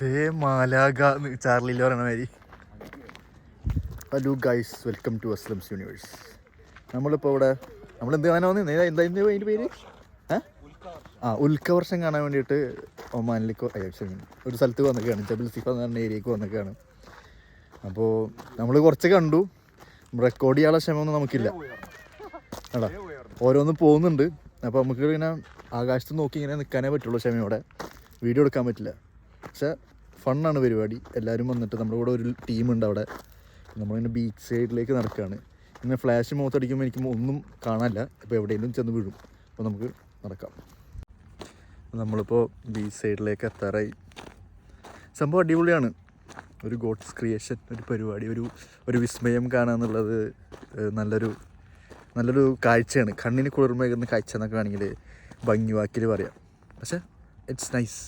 They hello guys welcome to Aslam's universe നമ്മളിപ്പോൾ ഇവിടെ നമ്മൾ എന്ത് കാണാൻ വന്നു? എന്താ അതിന്റെ പേര്? ആ ആ ഉൽക്കവർഷം കാണാൻ വേണ്ടിയിട്ട് ഒമാനിലേക്ക്. ഒരു സ്ഥലത്ത് വന്നൊക്കെയാണ് ജബൽ സിഫ എന്ന് പറഞ്ഞ ഏരിയക്ക് വന്നൊക്കെയാണ് അപ്പോൾ നമ്മൾ കുറച്ച് കണ്ടു. റെക്കോർഡ് ചെയ്യാനുള്ള ക്ഷമയൊന്നും നമുക്കില്ല. അല്ല ഓരോന്ന് പോകുന്നുണ്ട്. അപ്പോൾ നമുക്ക് ഇങ്ങനെ ആകാശത്ത് നോക്കി ഇങ്ങനെ നിൽക്കാനേ പറ്റുള്ളൂ ക്ഷമയോടെ. വീഡിയോ എടുക്കാൻ പറ്റില്ല. പക്ഷേ ഫണ്ണാണ് പരിപാടി. എല്ലാവരും വന്നിട്ട് നമ്മുടെ കൂടെ ഒരു ടീമുണ്ട് അവിടെ. നമ്മളിങ്ങനെ ബീച്ച് സൈഡിലേക്ക് നടക്കുകയാണ് ഇങ്ങനെ ഫ്ലാഷ് മുഖത്തടിക്കുമ്പോൾ എനിക്ക് ഒന്നും കാണാനില്ല. ഇപ്പോൾ എവിടെയെങ്കിലും ചെന്ന് വീഴും. അപ്പോൾ നമുക്ക് നടക്കാം. നമ്മളിപ്പോൾ ബീച്ച് സൈഡിലേക്ക് എത്താറായി. സംഭവം അടിപൊളിയാണ്. ഒരു ഗോഡ്സ് ക്രിയേഷൻ ഒരു പരിപാടി ഒരു ഒരു വിസ്മയം കാണാന്നുള്ളത് നല്ലൊരു നല്ലൊരു കാഴ്ചയാണ്. കണ്ണിന് കുളിർമേകുന്ന കാഴ്ച എന്നൊക്കെ വേണമെങ്കിൽ ഭംഗി വാക്കിൽ പറയാം. പക്ഷേ ഇറ്റ്സ് നൈസ്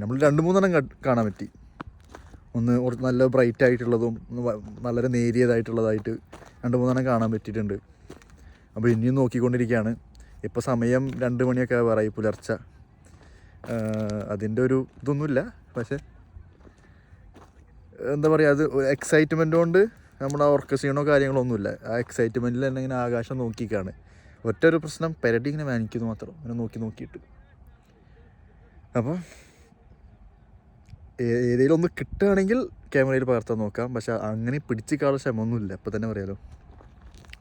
നമ്മൾ രണ്ട് മൂന്നെണ്ണം കാണാൻ പറ്റി. ഒന്ന് കുറച്ച് നല്ല ബ്രൈറ്റ് ആയിട്ടുള്ളതും വളരെ നേരിയതായിട്ടുള്ളതായിട്ട് രണ്ട് മൂന്നെണ്ണം കാണാൻ പറ്റിയിട്ടുണ്ട്. അപ്പോൾ ഇനിയും നോക്കിക്കൊണ്ടിരിക്കുകയാണ്. ഇപ്പോൾ സമയം രണ്ട് മണിയൊക്കെ ആവാറായി പുലർച്ച. അതിന്റെ ഒരു ഇതൊന്നുമില്ല. പക്ഷേ എന്താ പറയുക അത് എക്സൈറ്റ്മെന്റ് കൊണ്ട് നമ്മുടെ ഓർക്കസീണോ കാര്യങ്ങളോ ഒന്നുമില്ല. ആ എക്സൈറ്റ്മെന്റിൽ തന്നെ ഇങ്ങനെ ആകാശം നോക്കിക്കാണ് ഒറ്റ ഒരു പ്രശ്നം പെരടി ഇങ്ങനെ വാനിക്കുന്നു മാത്രം. ഇങ്ങനെ നോക്കി നോക്കിയിട്ട്. അപ്പോൾ ഏതെങ്കിലും ഒന്ന് കിട്ടുകയാണെങ്കിൽ ക്യാമറയിൽ പകർത്താൻ നോക്കാം. പക്ഷെ അങ്ങനെ പിടിച്ച് കാണാൻ ക്ഷമൊന്നുമില്ല അപ്പോൾ തന്നെ പറയാലോ.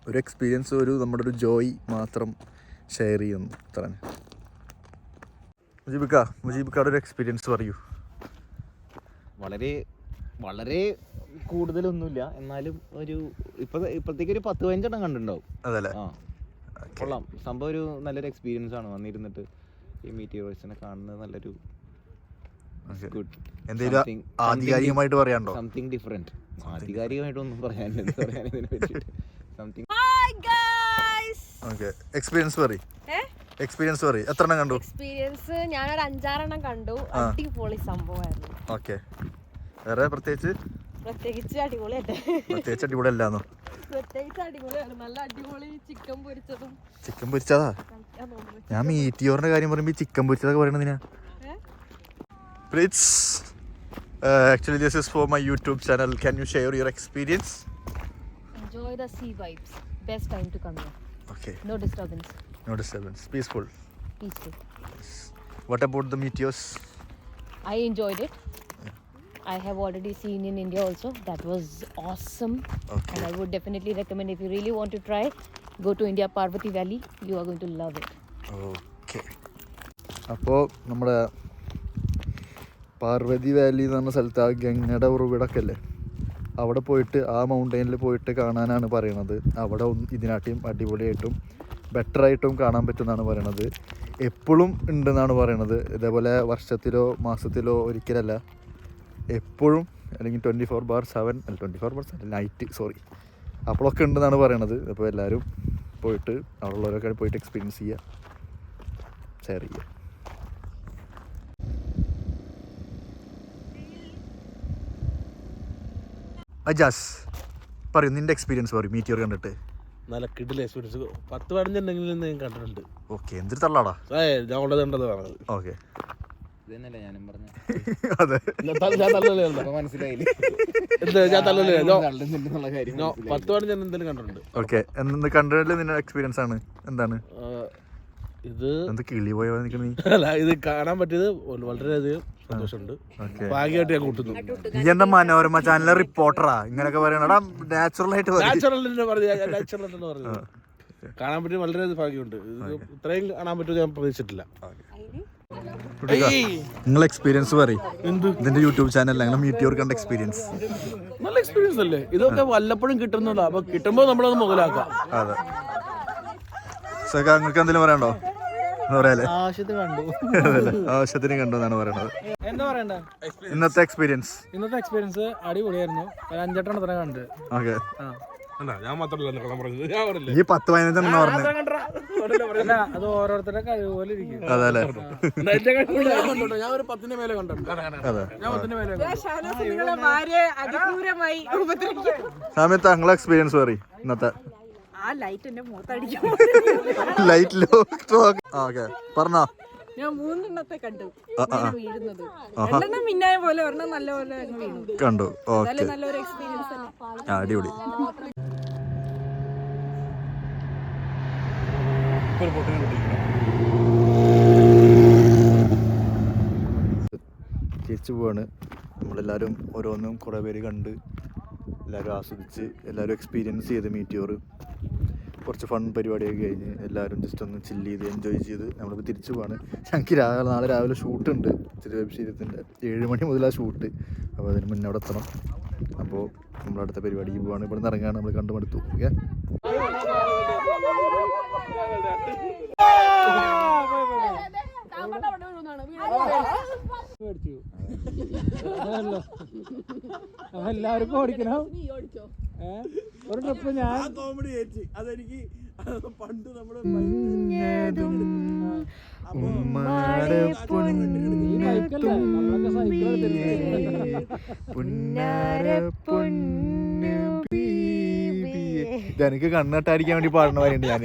ഒരു എക്സ്പീരിയൻസ് ഒരു നമ്മുടെ ഒരു ജോയ് മാത്രം ഷെയർ ചെയ്യുന്നു. അത്ര. മുജീബിക്ക മുജീബിക്കാട് ഒരു എക്സ്പീരിയൻസ് പറയൂ. വളരെ വളരെ കൂടുതലൊന്നുമില്ല. എന്നാലും ഒരു ഇപ്പൊ ഇപ്പോഴത്തേക്ക് ഒരു പത്ത് പതിനഞ്ചെണ്ണം കണ്ടിട്ടുണ്ടാവും. അതല്ലേ? ആ. കൊള്ളാം. സംഭവം ഒരു നല്ലൊരു എക്സ്പീരിയൻസ് ആണ് വന്നിരുന്നിട്ട് ഈ മീറ്റിയോഴ്സിനെ കാണുന്നത് നല്ലൊരു എന്തെങ്കിലും ആധികാരികമായിട്ട് പറയാനുണ്ടോ? സംതിങ് ഡിഫറെന്റ് ആധികാരികമായിട്ടൊന്നും പറയാനില്ല. എന്ത് പറയാൻ ഇതിനെ പറ്റിയിട്ട്? സംതിങ് ഓക്കെ എക്സ്പീരിയൻസ് പറയും. എക്സ്പീരിയൻസ് പറയും. എത്ര എണ്ണം കണ്ടു? എക്സ്പീരിയൻസ് ഞാൻ ഞാനൊരു അഞ്ചാറെണ്ണം കണ്ടു. അടിപൊളി സംഭവമായിരുന്നു. ഓക്കെ വേറെ പ്രത്യേകിച്ച്? പ്രത്യേകിച്ച് അടിപൊളിയല്ലേ? പ്രത്യേകിച്ച് അടിപൊളി അല്ലാന്നോ പ്രത്യേകിച്ച് അടിപൊളിയാണ്. നല്ല അടിപൊളി ചിക്കൻ പൊരിച്ചതും. ചിക്കൻ പൊരിച്ചതാ? ഞാൻ മീറ്റിയോറിന്റെ കാര്യം പറയുമ്പോ ചിക്കൻ പൊരിച്ചതൊക്കെ പറയണതിനാ ഏ? Please actually this is for my YouTube channel can you share your experience Enjoy the sea vibes best time to come No disturbance. Peaceful. I enjoyed it. I have already seen in India also. That was awesome. Okay. And I would definitely recommend if you really want to try, go to India Parvati Valley. You are going to love it. Okay അപ്പോൾ നമ്മുടെ Parvathi Valley എന്ന് പറഞ്ഞ സ്ഥലത്ത് ആ ഗംഗയുടെ ഉറവിടമൊക്കെ അല്ലേ അവിടെ പോയിട്ട് ആ മൗണ്ടെയിനിൽ പോയിട്ട് കാണാനാണ് പറയണത് അവിടെ ഇതിനാട്ടിയും അടിപൊളിയായിട്ടും ബെറ്ററായിട്ടും കാണാൻ പറ്റുമെന്നാണ് പറയണത് എപ്പോഴും ഉണ്ടെന്നാണ് പറയണത് ഇതേപോലെ വർഷത്തിലോ മാസത്തിലോ ഒരിക്കലല്ല എപ്പോഴും അല്ലെങ്കിൽ ട്വന്റി ഫോർ ബാർ സെവൻ അല്ല twenty four bar seven night sorry അപ്പോഴൊക്കെ ഉണ്ടെന്നാണ് പറയണത്. അപ്പോൾ എല്ലാവരും പോയിട്ട് അവിടെ ഉള്ളവരൊക്കെ പോയിട്ട് എക്സ്പീരിയൻസ് ചെയ്യുക. ഷെയർ ചെയ്യുക. അജാസ് പറയൂ നിന്റെ എക്സ്പീരിയൻസ് പറയും മീറ്റിയർ കണ്ടിട്ട്. നല്ല കിഡിലെ എക്സ്പീരിയൻസ് പത്ത് പതിനഞ്ചുണ്ടെങ്കിലും ഞാൻ കണ്ടിട്ടുണ്ട്. ഓക്കെ എന്തൊരു തള്ളാടാ. ഞാൻ ഉള്ളത് കണ്ടത് പറഞ്ഞത്. ഓക്കെ ഇതന്നെയല്ലേ ഞാനും പറഞ്ഞ? അതെ. ഞാൻ മനസ്സിലായില്ലേ? എന്ത് തള്ളുന്നുണ്ടെന്നുള്ള കാര്യം ഞാൻ മനസ്സിലായി. ഞാൻ പതിനഞ്ചെണ്ണം എന്തെങ്കിലും കണ്ടിട്ടുണ്ട്. ഓക്കെ എന്ന് കണ്ടതിൽ നിന്റെ എക്സ്പീരിയൻസ് ആണ്. എന്താണ്? ഇത് എന്ത് കിളി പോയ നിൽക്കുന്ന നീ? അല്ല ഇത് കാണാൻ പറ്റിയത് വളരെയധികം സന്തോഷമുണ്ട്. ഓക്കെ. ഭാഗ്യമായിട്ട് ഞാൻ കൂട്ടുന്നു. നീ എന്താ മനോരമ ചാനലിലെ റിപ്പോർട്ടറാ ഇങ്ങനൊക്കെ പറയണടാ നാച്ചുറൽ ആയിട്ട്. നാച്ചുറൽ എന്ന് പറഞ്ഞു നാച്ചുറൽ എന്ന് കാണാൻ പറ്റിയ വളരെ ഭാഗ്യമുണ്ട്. ഇത് ഇത്രയും കാണാൻ പറ്റുമെന്ന് ഞാൻ പ്രതീക്ഷിച്ചിട്ടില്ല. കുട്ടിക്കാ, ഏയ്, എക്സ്പീരിയൻസ് പറയും. ഇതിന്റെ യൂട്യൂബ് ചാനലിൽ അങ്ങനെ മീറ്റിയോർ കണ്ട എക്സ്പീരിയൻസ് നല്ല എക്സ്പീരിയൻസ് അല്ലേ? ഇതൊക്കെ വല്ലപ്പോഴും കിട്ടുന്നതാ. അപ്പൊ കിട്ടുമ്പോ നമ്മളത് മുതലാക്കാം. അതെ. സഖ നിങ്ങൾക്ക് എന്തെങ്കിലും പറയണ്ടോ ആവശ്യത്തിന് കണ്ടു. എന്നാണ് പറയണത്. എന്താ പറയണ്ട? ഇന്നത്തെ എക്സ്പീരിയൻസ് ഇന്നത്തെ എക്സ്പീരിയൻസ് അടിപൊളിയായിരുന്നു. ഒരു അഞ്ചെട്ടെണ്ണം തന്നെ കണ്ട്. ഓക്കെ. ഞാൻ മാത്രമല്ല പറഞ്ഞത്. ഞാൻ പറഞ്ഞില്ലേ? ഈ പത്ത് പതിനഞ്ചെണ്ണം പറഞ്ഞത് അത് ഓരോരുത്തരുടെ കഴിവ് പോലെ ഇരിക്കും. അതല്ലേ ഞാൻ കണ്ടോട്ടോ, ഞാൻ ഒരു പത്തിന്റെ മേലെ കണ്ടിട്ടുണ്ട്. സമയത്ത് നിങ്ങളെ എക്സ്പീരിയൻസ് പറയും. ഇന്നത്തെ. ആ ലൈറ്റ് ലോ? ഓക്കെ പറഞ്ഞോ. ഞാൻ മൂന്നെണ്ണത്തെ കണ്ടു. വീഴുന്നത്. രണ്ടെണ്ണം മിന്നായ പോലെ ഒരെണ്ണം നല്ല പോലെ കണ്ടു. നല്ലൊരു എക്സ്പീരിയൻസ് നല്ലൊരു എക്സ്പീരിയൻസ് ഒരു പൊട്ടിനെ തിരിച്ചു പോവാണ്. നമ്മളെല്ലാവരും ഓരോന്നും കുറേ പേര് കണ്ട് എല്ലാവരും ആസ്വദിച്ച് എല്ലാവരും എക്സ്പീരിയൻസ് ചെയ്ത് മീറ്റിയോർ കുറച്ച് ഫൺ പരിപാടിയൊക്കെ കഴിഞ്ഞ് എല്ലാവരും ജസ്റ്റ് ഒന്ന് ചില്ല് ചെയ്ത് എൻജോയ് ചെയ്ത് നമ്മളിപ്പോൾ തിരിച്ചു പോവാണ്. ഞങ്ങൾക്ക് രാവിലെ നാളെ രാവിലെ ഷൂട്ട് ഉണ്ട്. ചെറിയ വെബ് സീരീസിന്റെ ഏഴ് മണി മുതലാണ് ഷൂട്ട് അപ്പോൾ അതിന് മുന്നേ അവിടെ എത്തണം. അപ്പോൾ നമ്മളടുത്ത പരിപാടിക്ക് പോവാണ്. ഇവിടെ നിന്ന് ഇറങ്ങാണ് നമ്മൾ കണ്ടുമടുത്തു ഓക്കെ മേടിച്ചു അതല്ലോ എല്ലാവർക്കും ഓടിക്കണം? ഒരു ട്രിപ്പ് ഞാൻ കോമഡി ചേച്ചി അതെനിക്ക് പണ്ട് നമ്മുടെ പുന്നാര ബൈക്കല്ലേ എടുത്തിരുന്നു കണ്ണട്ടായിരിക്കാൻ വേണ്ടി പാടണ കാര്യമുണ്ട് ഞാൻ